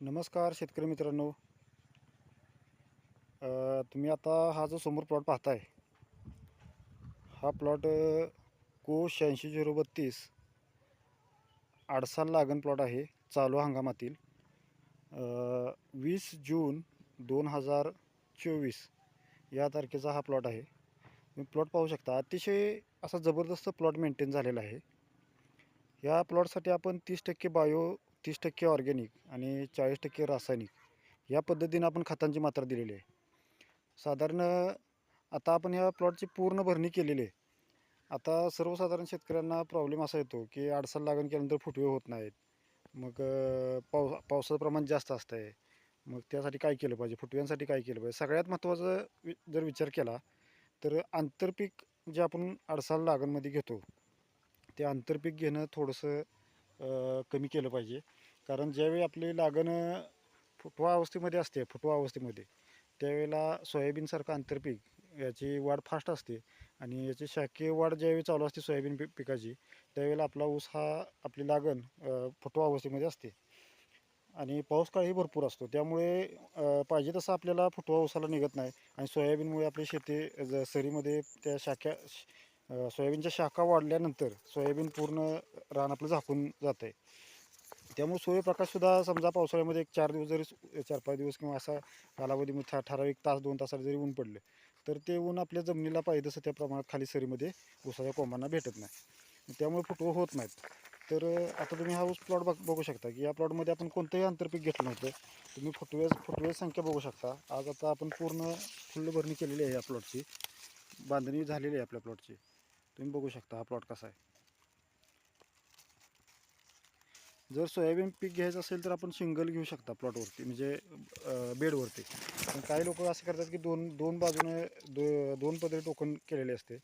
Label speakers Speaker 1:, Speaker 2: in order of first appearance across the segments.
Speaker 1: नमस्कार शेतकरी मित्रांनो. तुम्ही आता हा जो समोर प्लॉट पाहताय हा प्लॉट को शहाऐंशी झिरो बत्तीस आडसाल लागण प्लॉट आहे चालू हंगामातील. वीस जून दोन हजार चोवीस या तारखेचा हा प्लॉट आहे. तुम्ही प्लॉट पाहू शकता अतिशय असा जबरदस्त प्लॉट मेंटेन झालेला आहे. या प्लॉटसाठी आपण तीस टक्के बायो तीस टक्के ऑर्गॅनिक आणि चाळीस टक्के रासायनिक या पद्धतीनं आपण खतांची मात्रा दिलेली आहे. साधारण आता आपण या प्लॉटची पूर्ण भरणी केलेली आहे. आता सर्वसाधारण शेतकऱ्यांना प्रॉब्लेम असा येतो की अडसाल लागण केल्यानंतर फुटवे होत नाहीत. मग अ, पाऊस पावसाचं प्रमाण जास्त असतं आहे मग त्यासाठी काय केलं पाहिजे? फुटव्यांसाठी काय केलं पाहिजे? सगळ्यात महत्त्वाचं वि जर विचार केला तर आंतरपीक जे आपण अडसाल लागणमध्ये घेतो ते आंतरपीक घेणं थोडंसं कमी केलं पाहिजे. कारण ज्यावेळी आपली लागण फुटवा अवस्थेमध्ये असते फुटवा अवस्थेमध्ये त्यावेळेला सोयाबीनसारखं आंतरपीक याची वाढ फास्ट असते आणि याची शाकीय वाढ ज्यावेळी चालू असते सोयाबीन पि पिकाची त्यावेळेला आपला ऊस हा आपली लागण फुटवा अवस्थेमध्ये असते. आणि पाऊस काळही भरपूर असतो. त्यामुळे पाहिजे तसं आपल्याला फुटवा ऊसाला निघत नाही आणि सोयाबीनमुळे आपली शेती ज सरीमध्ये त्या शाख्या सोयाबीनच्या शाखा वाढल्यानंतर सोयाबीन पूर्ण रान आपलं झाकून जातं आहे त्यामुळे सूर्यप्रकाशसुद्धा समजा पावसाळ्यामध्ये एक चार दिवस जरी चार पाच दिवस किंवा असा कालावधीमध्ये ठा ठराविक तास दोन तासाला जरी ऊन पडलं तर ते ऊन आपल्या जमिनीला पाहिजे तसं त्या प्रमाणात खाली सरीमध्ये उसाच्या कोंबांना भेटत नाही. त्यामुळे फुटवं होत नाहीत. तर आता तुम्ही हा ऊस प्लॉट बघ बघू शकता की या प्लॉटमध्ये आपण कोणतंही आंतरपीक घेतलं नव्हतं. तुम्ही फुटवे फुटवे संख्या बघू शकता. आज आता आपण पूर्ण फुल्ल भरणी केलेली आहे या प्लॉटची. बांधणी झालेली आहे आपल्या प्लॉटची. तुम्ही बघू शकता हा प्लॉट कसा आहे. जर सोयाबीन पीक घ्यायचं असेल तर आपण सिंगल घेऊ शकता प्लॉटवरती म्हणजे बेडवरती पण काही लोक असे करतात की दोन दोन बाजूने दो दोन पदरी टोकन केलेले असते.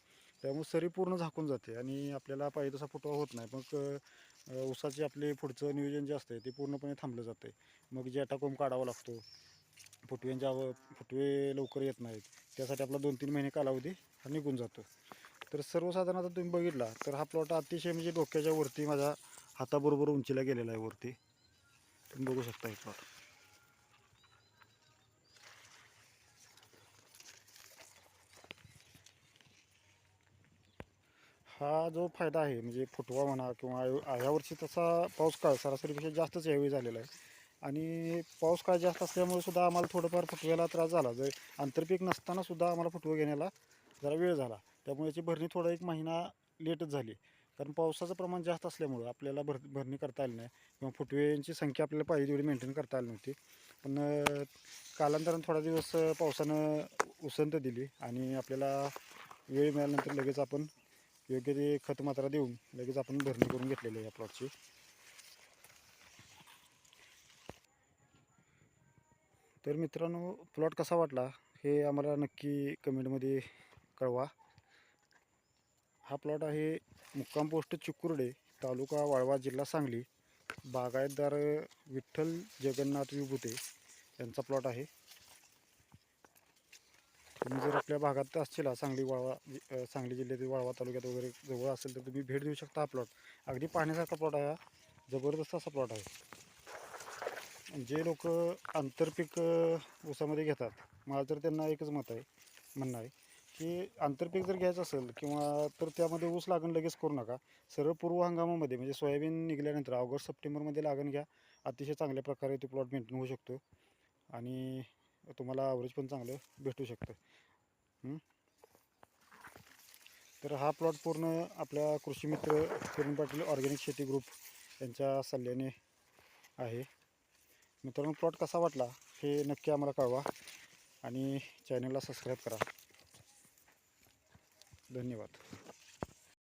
Speaker 1: त्यामुळे सरी पूर्ण झाकून जाते आणि आपल्याला पाहिजे तसा फुटवा होत नाही. मग उसाचे ऊसाचे आपले पुढचं नियोजन जे असतं ते पूर्णपणे थांबलं जातं मग जेटा काढावा लागतो फुटव्यांच्या फुटवे लवकर येत नाहीत त्यासाठी आपला दोन तीन महिने कालावधी हा निघून जातो. तर सर्वसाधारण आता तुम्ही बघितला तर हा प्लॉट अतिशय म्हणजे डोक्याच्या वरती माझ्या हाताबरोबर उंचीला गेलेला आहे वरती. तुम्ही बघू शकता हे प्लॉट हा जो फायदा आहे म्हणजे फुटवा म्हणा किंवा यावर्षी तसा पाऊस काळ सरासरीपेक्षा जास्तच यावेळी झालेला आहे. आणि पाऊस काळ जास्त असल्यामुळे सुद्धा आम्हाला थोडंफार फुटव्याला त्रास झाला. जर आंतरपीक नसताना सुद्धा आम्हाला फुटवं घेण्याला जरा वेळ झाला. त्यामुळे याची भरणी थोडा एक महिना लेटच झाली. कारण पावसाचं प्रमाण जास्त असल्यामुळं आपल्याला भर भरणी करता आली नाही. किंवा फुटव्यांची संख्या आपल्याला पाहिजे तेवढी मेंटेन करता आली नव्हती. पण कालांतरानं थोडा दिवस पावसानं उसंत दिली आणि आपल्याला वेळ मिळाल्यानंतर लगेच आपण योग्य ते खत मात्रा देऊन लगेच आपण भरणी करून घेतलेली आहे या प्लॉटची तर मित्रांनो प्लॉट कसा वाटला हे आम्हाला नक्की कमेंटमध्ये कळवा. हा प्लॉट आहे मुक्काम पोस्ट चिकुर्डे तालुका वाळवा जिल्हा सांगली. बागायतदार विठ्ठल जगन्नाथ विभूते यांचा प्लॉट आहे. तुम्ही जर आपल्या भागात असतील सांगली वाळवा सांगली जिल्ह्यातील वाळवा तालुक्यात वगैरे जवळ असेल तर तुम्ही भेट देऊ शकता हा प्लॉट. अगदी पाहण्यासारखा प्लॉट आहे हा. जबरदस्त असा प्लॉट आहे. जे लोक आंतरपीक ऊसामध्ये घेतात मला तर त्यांना एकच मत आहे म्हणणं आहे की आंतरपीक जर घ्यायचं असेल किंवा तर त्यामध्ये ऊस लागण लगेच करू नका. सरळ पूर्व हंगामामध्ये म्हणजे सोयाबीन निघाल्यानंतर ऑगस्ट सप्टेंबरमध्ये लागण घ्या. अतिशय चांगल्या प्रकारे तो प्लॉट मेंटेन होऊ शकतो. आणि तुम्हाला ॲव्हरेज पण चांगलं भेटू शकतं. तर हा प्लॉट पूर्ण आपल्या कृषी मित्र किरण पाटील ऑर्गॅनिक शेती ग्रुप यांच्या सल्ल्याने आहे. मित्रांनो प्लॉट कसा वाटला हे नक्की आम्हाला कळवा आणि चॅनलला सबस्क्राईब करा. धन्यवाद